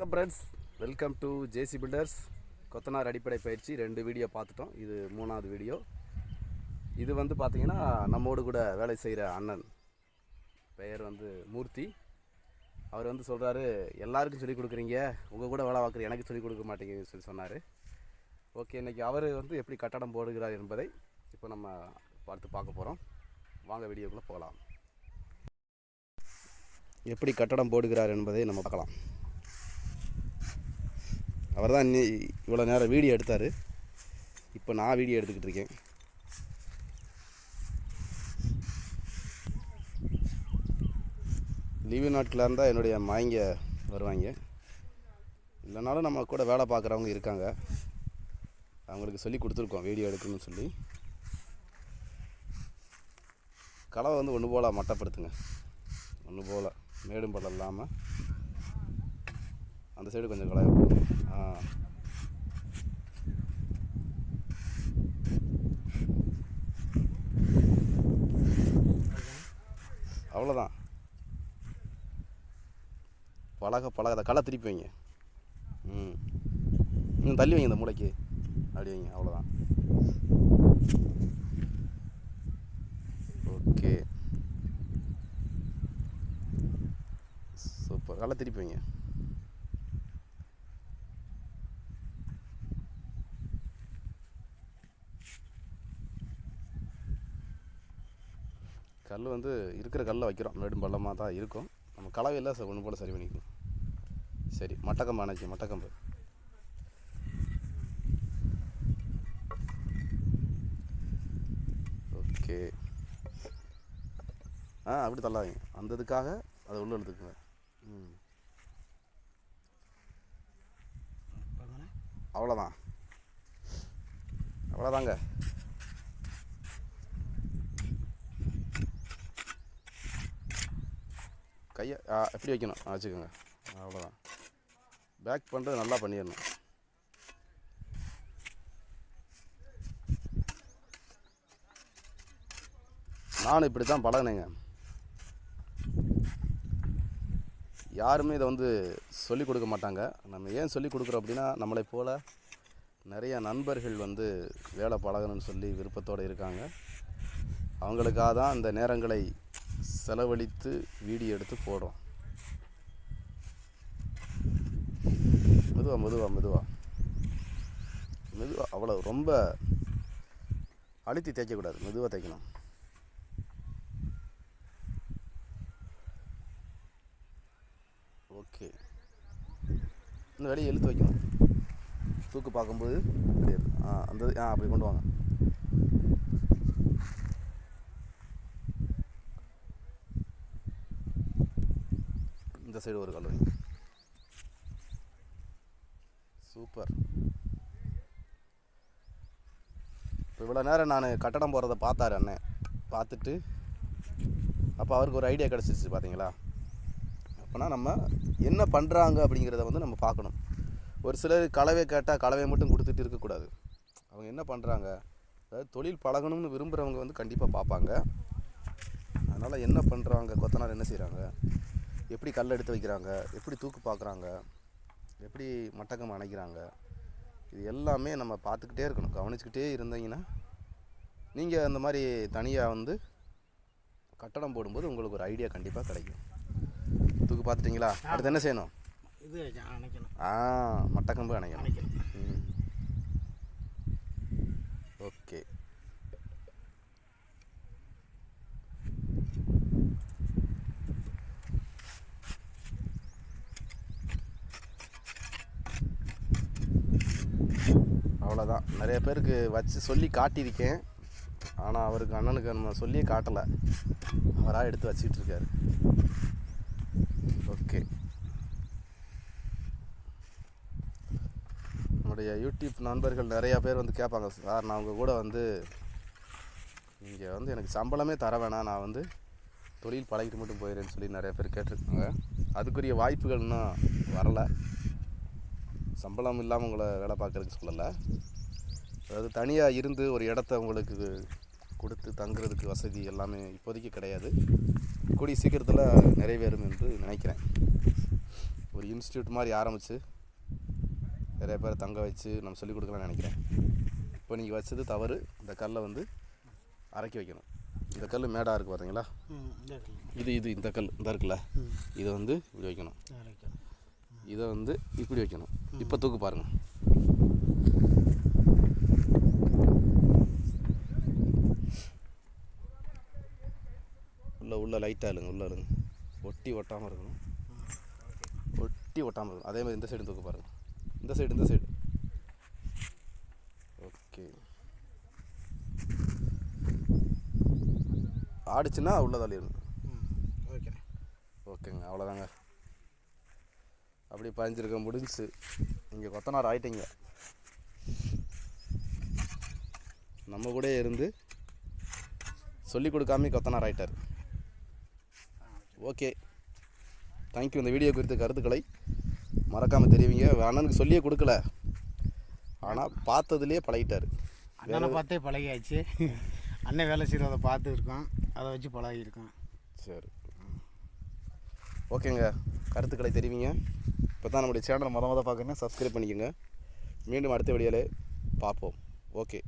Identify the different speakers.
Speaker 1: வணக்கம் friends welcome to JC builders கொத்தனார் அடிப்படை பயிற்சி ரெண்டு வீடியோ பார்த்துட்டோம். இது மூணாவது வீடியோ இது வந்து பார்த்திங்கன்னா நம்மோடு கூட வேலை செய்கிற அண்ணன். பெயர் வந்து மூர்த்தி. அவர் வந்து சொல்கிறாரு எல்லாருக்கும் சொல்லிக் கொடுக்குறீங்க. உங்கள் கூட வேலை பார்க்குற எனக்கு சொல்லிக் கொடுக்க மாட்டேங்குதுன்னு சொல்லி சொன்னார். ஓகே இன்றைக்கி அவர் வந்து எப்படி கட்டடம் போடுகிறார் என்பதை இப்போ நம்ம பார்த்து பார்க்க போகிறோம் வாங்க வீடியோக்குள்ளே போகலாம். எப்படி கட்டடம் போடுகிறார் என்பதை நம்ம பார்க்கலாம். அவர் தான் இன்னி இவ்வளோ நேரம் வீடியோ எடுத்தார். இப்போ நான் வீடியோ எடுத்துக்கிட்டு இருக்கேன். லீவு நாட்களாக இருந்தால் என்னுடைய மாய்ங்க வருவாங்க. இல்லைனாலும் நம்ம கூட வேலை பார்க்குறவங்க இருக்காங்க. அவங்களுக்கு சொல்லி கொடுத்துருக்கோம் வீடியோ எடுக்கணும்னு சொல்லி. கலவை வந்து ஒன்று போல் மட்டப்படுத்துங்க. ஒன்று போல் மேடும் படம் இல்லாமல் அந்த சைடு கொஞ்சம் கலவை போடுங்க ஆ. அவ்வளோதான். பழக பழக அதை களை திருப்பி வைங்க. ம். இன்னும் தள்ளி வைங்க இந்த மூளைக்கு. அப்படி வைங்க அவ்வளோதான். ஓகே. சூப்பர். களை திருப்பி வைங்க. கல் வந்து இருக்கிற கல்லை வைக்கிறோம். மேடும் பள்ளமாக தான் இருக்கும். நம்ம கலவையில் ச ஒன்று போல் சரி பண்ணிக்கணும். சரி மட்டக்கம்பு அணைச்சி மட்டக்கம்பு. ஓகே. ஆ அப்படி தள்ளாதீங்க. அந்த இதுக்காக அதை உள்ள எடுத்துக்கோங்க ம். அவ்வளோதான் அவ்வளோதாங்க கையை எப்படி வைக்கணும். வச்சுக்கோங்க. அவ்வளோதான் பேக் பண்ணுறது நல்லா பண்ணிடணும். நானும் இப்படி தான் பழகினேங்க. யாருமே இதை வந்து சொல்லிக் கொடுக்க மாட்டாங்க. நம்ம ஏன் சொல்லிக் கொடுக்குறோம் அப்படின்னா நம்மளை போல் நிறைய நண்பர்கள் வந்து வேலை பழகணும்னு சொல்லி விருப்பத்தோடு இருக்காங்க. அவங்களுக்காக தான் இந்த நேரங்களை செலவழித்து வீடியோ எடுத்து போடுறோம். மெதுவா மெதுவா மெதுவா. மெதுவா அவ்வளோ ரொம்ப அழுத்தி தேய்க்கக்கூடாது. மெதுவாக தேய்க்கணும். ஓகே. இந்த வெளியே எழுத்து வைக்கணும். தூக்கு பார்க்கும்போது வெளியே ஆ அந்த ஆ அப்படி கொண்டு வாங்க. இந்த சைடு ஒரு கல்லூரி சூப்பர் இப்போ இவ்வளோ நேரம் நான் கட்டடம் போகிறத பார்த்தாரு அண்ணன் பார்த்துட்டு அப்போ அவருக்கு ஒரு ஐடியா கிடச்சிருச்சு பார்த்தீங்களா அப்போனா நம்ம என்ன பண்ணுறாங்க அப்படிங்கிறத வந்து நம்ம பார்க்கணும். ஒரு சிலர் கலவை கேட்டால் கலவையை மட்டும் கொடுத்துட்டு இருக்கக்கூடாது அவங்க என்ன பண்ணுறாங்க அதாவது தொழில் பழகணும்னு விரும்புகிறவங்க வந்து கண்டிப்பாக பார்ப்பாங்க. அதனால் என்ன பண்ணுறாங்க கொத்தனார் என்ன செய்கிறாங்க எப்படி கல் எடுத்து வைக்கிறாங்க? எப்படி தூக்கு பார்க்குறாங்க? எப்படி மட்டக்கம் அணைக்கிறாங்க? இது எல்லாமே நம்ம பார்த்துக்கிட்டே இருக்கணும். கவனிச்சுக்கிட்டே இருந்தீங்கன்னா நீங்கள் அந்த மாதிரி தனியாக வந்து கட்டடம் போடும்போது உங்களுக்கு ஒரு ஐடியா கண்டிப்பாக கிடைக்கும். தூக்கு பார்த்துட்டிங்களா? அடுத்து என்ன செய்யணும்?
Speaker 2: இது அணைக்கணும்.
Speaker 1: ஆ மட்டக்கம்பு அணைக்கணும். ஓகே. தான் நிறைய பேருக்கு வச்சு சொல்லி காட்டியிருக்கேன். ஆனால் அவருக்கு அண்ணனுக்கு நம்ம சொல்லியே காட்டலை. அவராக எடுத்து வச்சிட்டு இருக்காரு. ஓகே. நம்முடைய யூடியூப் நண்பர்கள் நிறையா பேர் வந்து கேட்பாங்க சார் நான் உங்கள் கூட வந்து நீங்கள் வந்து எனக்கு சம்பளமே தர வேணாம். நான் வந்து தொழில் பழகிட்டு மட்டும் போயிடுறேன்னு சொல்லி நிறைய பேர் கேட்டிருக்காங்க. அதுக்குரிய வாய்ப்புகள் இன்னும் வரலை. சம்பளம் இல்லாமல் உங்களை வேலை பார்க்குறதுக்கு சொல்லலை. அதாவது தனியாக இருந்து ஒரு இடத்த உங்களுக்கு கொடுத்து தங்குறதுக்கு வசதி எல்லாமே இப்போதைக்கு கிடையாது. கூடிய சீக்கிரத்தில் நிறைவேறும் என்று நினைக்கிறேன். ஒரு இன்ஸ்டியூட் மாதிரி ஆரம்பித்து நிறைய பேர் தங்க வச்சு நம்ம சொல்லிக் கொடுக்கலாம்னு நினைக்கிறேன். இப்போ நீங்கள் வச்சது தவறு. இந்த கல்லை வந்து அரைக்கி வைக்கணும். இந்த கல் மேடாக இருக்குது பார்த்தீங்களா. இது இது இந்த கல் இந்த இருக்குல்ல? இதை வந்து இப்படி வைக்கணும். இதை வந்து இப்படி வைக்கணும். இப்போ தூக்கு பாருங்க. உள்ள உள்ள லைட்டாக இல்லைங்க உள்ள இல்லைங்க. ஒட்டி ஒட்டாமல் இருக்கணும். ஒட்டி ஒட்டாமல் இருக்கணும். அதே மாதிரி இந்த சைடு தூக்கு பாருங்க. இந்த சைடு இந்த சைடு ஓகே ஆடிச்சுன்னா உள்ள தள்ளிடுங்க
Speaker 2: ஓகே
Speaker 1: ஓகேங்க அவ்வளோதாங்க அப்படி பதிஞ்சிருக்க முடிஞ்சுச்சு நீங்கள் கொத்தனார் ஆயிட்டீங்க. நம்ம கூட இருந்து சொல்லி கொடுக்காம கொத்தனார் ஆயிட்டார். ஓகே. தேங்க்யூ இந்த வீடியோ குறித்த கருத்துக்களை மறக்காமல் தெரிவிங்க. அண்ணனுக்கு சொல்லியே கொடுக்கல. ஆனால் பார்த்ததுலேயே பழகிட்டார்.
Speaker 2: அண்ணனை பார்த்தே பழகியாச்சு. அண்ணன் வேலை செய்கிறத பார்த்து இருக்கோம் அதை வச்சு பழகியிருக்கோம்
Speaker 1: சரி. ஓகேங்க. கருத்துக்களை தெரிவிங்க. இப்போ தான் நம்முடைய சேனலை முத முத பார்க்குறேன்னா சப்ஸ்கிரைப் பண்ணிக்கோங்க. மீண்டும் அடுத்த வீடியோவில் பார்ப்போம். ஓகே.